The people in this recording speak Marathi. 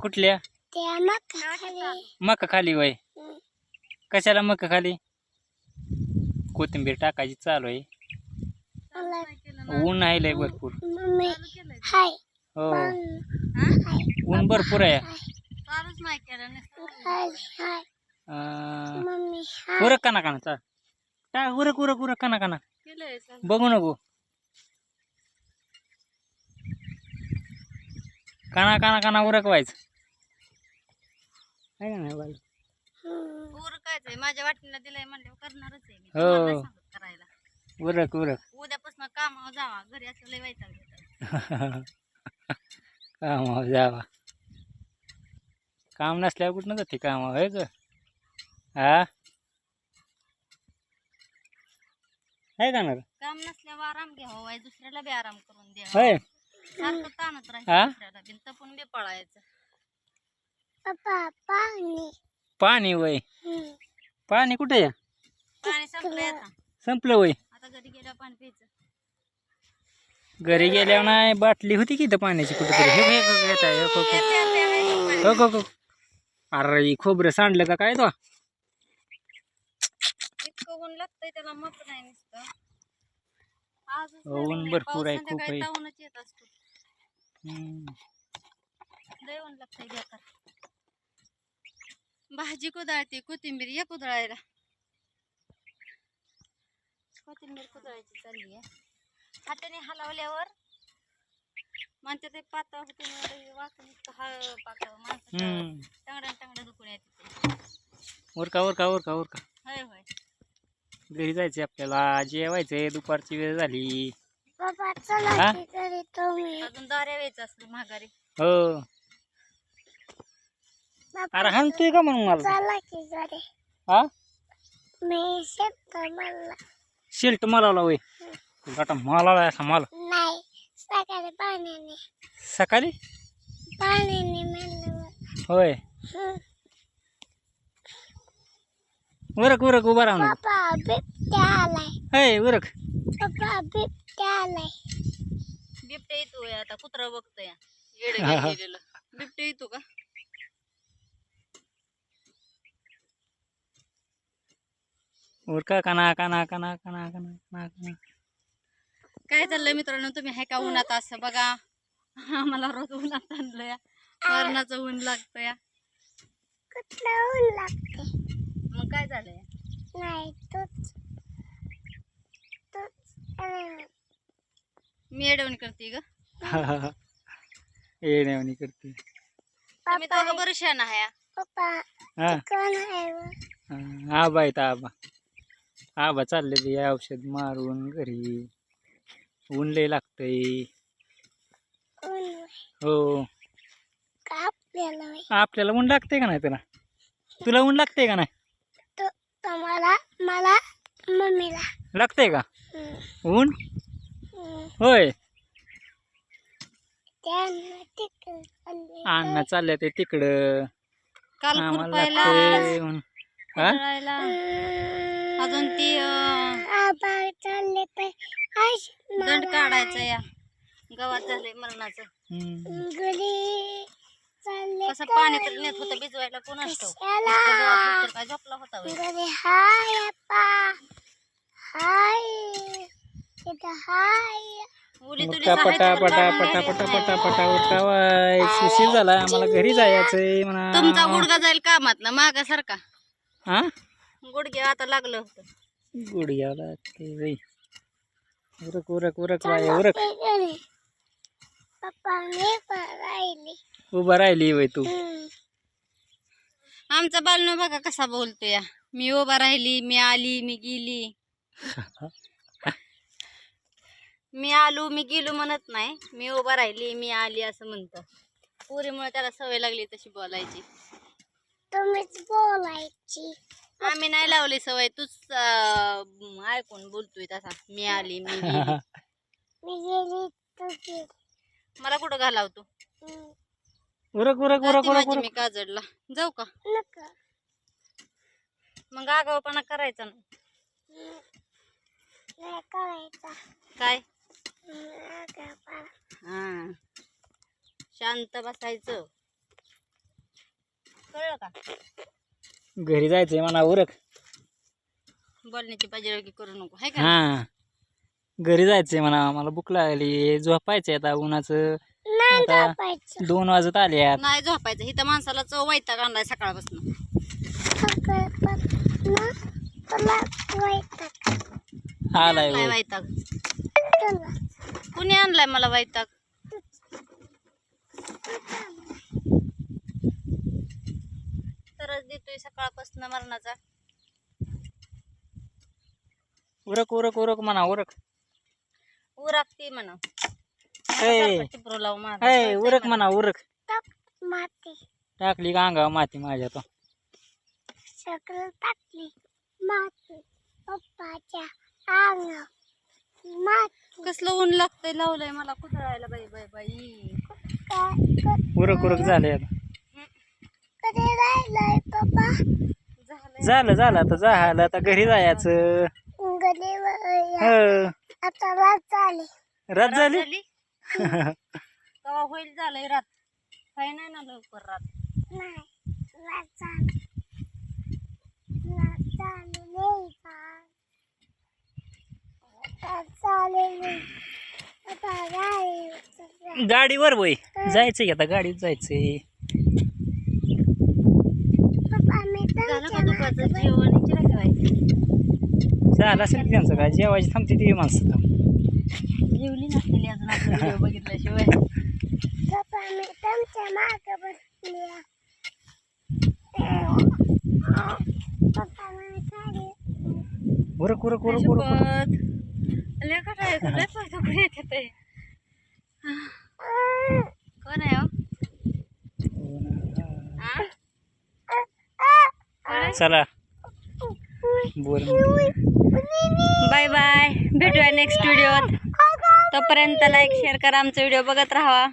कुठल्या? त्या मका खाली मका खाली वय. कशाला मका खाली कोथिंबीर टाकायची चालू आहे. ऊन आहे लय भरपूर. हो. हाय. ऊन भरपूर आहे. चालूच नाही केलं नुसतं. हाय हाय. अं, मम्मी हाय. उरक काना काना चाल. टाक उरक उरक उरक काना काना. बघू नको. काना काना काना उरक व्हायचं. आहे नाही बाल हम्म. उरकायचंय माझ्या वाटीला दिलंय म्हणल्यावर करणारच आहे मी. हो. तुम्हाला नाही सांगत करायला. उरक उरक. उद्यापासून कामावर जावा. घरी असं लय वैताग. कामावर जावा. काम नसल्यावर कुठं जाते कामावर होय ग? हा आहे का ना? काम नसल्यावर आराम घ्यावा वाय दुसऱ्याला बी आराम करून द्या. होय. सारखं ताणत हा? राहायचं दुसऱ्याला बी तपून बी पळायचं. पप्पा पाणी पाणी वय हम्म. पाणी कुठे आहे पाणी संपलंय आता संपलं वय आता घरी गेल्यावर पाणी प्यायचं घरी गेल्यावर नाही बाटली होती की इथं पाण्याची कुठेतरी हे हे- हे- येत आहे, हे- हे- हे. प्या- प्या- प्या- प्या- हो, हो, हो. अरे ही खोबरं सांडलं का काय तो इतकं ऊन लागतंय त्याला मत नाही नुसतं आजच हो, ऊन. भरपूर पाऊस आहे, खूप संध्याकाळी आहे. तावूनच येत असतो हम्म. लय ऊन लागतंय बेकार भाजी कुदळते कोथिंबीर या कुदळायला. कोथिंबीर कुदळायची चालली आहे. हाताने हलवल्यावर म्हणते ते पातळ होते वाचून पातळ माणसं. टंगड्या टंगड्या दुखून येते उरका उरका उरका उरका. होय होय. घरी जायचंय आपल्याला जेवायचंय दुपारची वेळ झाली. हा? अजून दाऱ्या व्हायचं असलं माघारी. हो. अरे हाणतोय का म्हणून मला? चला की घरी. हा? मी शेत मला. शिल्ट मला वय मला असा मला. नाही सकाळी पाण्याने. सकाळी? पाण्याने म्हणलं होय. उरक उरक उभा राहू नको पप्पा बिबट्या आलाय. होय उरक पप्पा बिबट्या आलाय. बिबट्या येतो आता कुत्रा बघतोय. येडे. गेलेलं. बिबट्या येतो का? उरका काना काना काना काना काना काना काना. काय चाललंय मित्रांनो? तुम्ही हाय का उन्हात असं बघा? आम्हाला रोज उन्हात आणलंय. मरणाचं ऊन लागतंय. कुठलं ऊन लागते? मग काय नाही तूच. अं, मी येडवणी करते ग. येण्यावानी करते. तुम्ही दोघं बरं शान आहे पप्पा हा. कोण आहे व? हा, आबा आहेत आबा. आबा चालले ते औषध मारून घरी. ऊन लय लागतंय. हो. आपल्याला ऊन लागतंय का नाही तुला तुला ऊन लागतंय का नाही? तू तुम्हाला मला मम्मीला. लागतंय का? ऊन. होय. अण्णा चालले ते तिकडं. काल आम्हाला लागतंय ऊन. हा? अजून ती अं, आबा चालले तर आश दंड काढायचं या. गावात झालंय मरणाचं. हम्म. घरी चालले कसं पाणी तर नेत होतं भिजवायला कोण असतो? कशाला? काय झोपला होता होय? हाय आप्पा. हाय. इथं हाय. उली तुली पटा सहायता पटा पटा. पटा पटा पटा झालाय आम्हाला घरी जायचंय तुमचा म्हणा गुडगा जाईल कामात ना मागा सारखा. हा? गुडघे आता लागलं होतं. गुडघ्याला बाई. उरक उभा राहिली बाई तू. आमचा बालनो बघा कसा बोलतोय. मी उभा राहिली मी आली मी गेली. मी आलो मी गेलो म्हणत नाही. मी उभा राहिली मी आली असं म्हणतं पुरीमुळे त्याला सवय लागली तशी बोलायची. तुम्हीच बोलायची. आम्ही नाही लावली सवय तूच अं, ऐकून बोलतोय तसा. मी आली मी गेली. मी गेली तू गेली. मला कुठं घालावतो हम्म. उरक उरक उरक जाते उरक माझी उरक. मी काजडला जाऊ का? नको. मग आगावपणा करायचा ना. हम्म. नाही करायचा. काय? हम्म. हा. शांत बसायचं. कळलं का? घरी जायचंय म्हणा उरक. बोलण्याची पाहिजे करू नको हाय का? हा. घरी जायचंय म्हणा मला भूक लागली झोपायचंय आता उन्हाचं. नाही आता झोपायचं. दोन वाजत आल्यात नाही झोपायचं इथं माणसाला चव वैताग आणलाय सकाळपासून. तुला वैताग. आलाय आणलाय होय. वैताग. तुला. कुणी आणलाय मला वैताग? तरच देतोय सकाळपासून मरणाचा. उरक उरक उरक म्हणा उरक. म्हणा. लावू माझं. ए कळतंय उरक. म्हणा उरक. माती. टाकली का अंगावर माती माझ्या तो? सगळं टाकली. माती पप्पाच्या अंगावर माती. कसलं ऊन लागतंय लावलंय मला. कुदळायला बाई बाई बाई? काय? उरक उरक झालंय आता. राहिलंय पप्पा झालंय झालं झालं. आता झालं. आता घरी जायचं. गलीवर. हो. आता रात झाली. रात झाली? होईल झालंय रात? काय नाही ना लवकर रात. नाही रात झाली. रात झालेली का? रात झालेली आता राहिलं. गाडीवर वय. जायचंय की आता? गाडीत जायचंय पप्पा मी झालं का तुमच्या दुपारचं मागं जेवण इकडे ठेवायचं झालं असेल की त्यांचं काय? जेवायची थांबते ती माणसं जेवली नसलेली अजून आपला व्हिडिओ बघितल्याशिवाय. उरक उरक उरक उरक येते ते. कोण आहे हो? हा? कोण आहे? चला. बोल. बाय बाय भेटूया नेक्स्ट व्हिडिओत तोपर्यंत लाईक शेअर करा. आमचा व्हिडिओ बघत राहा.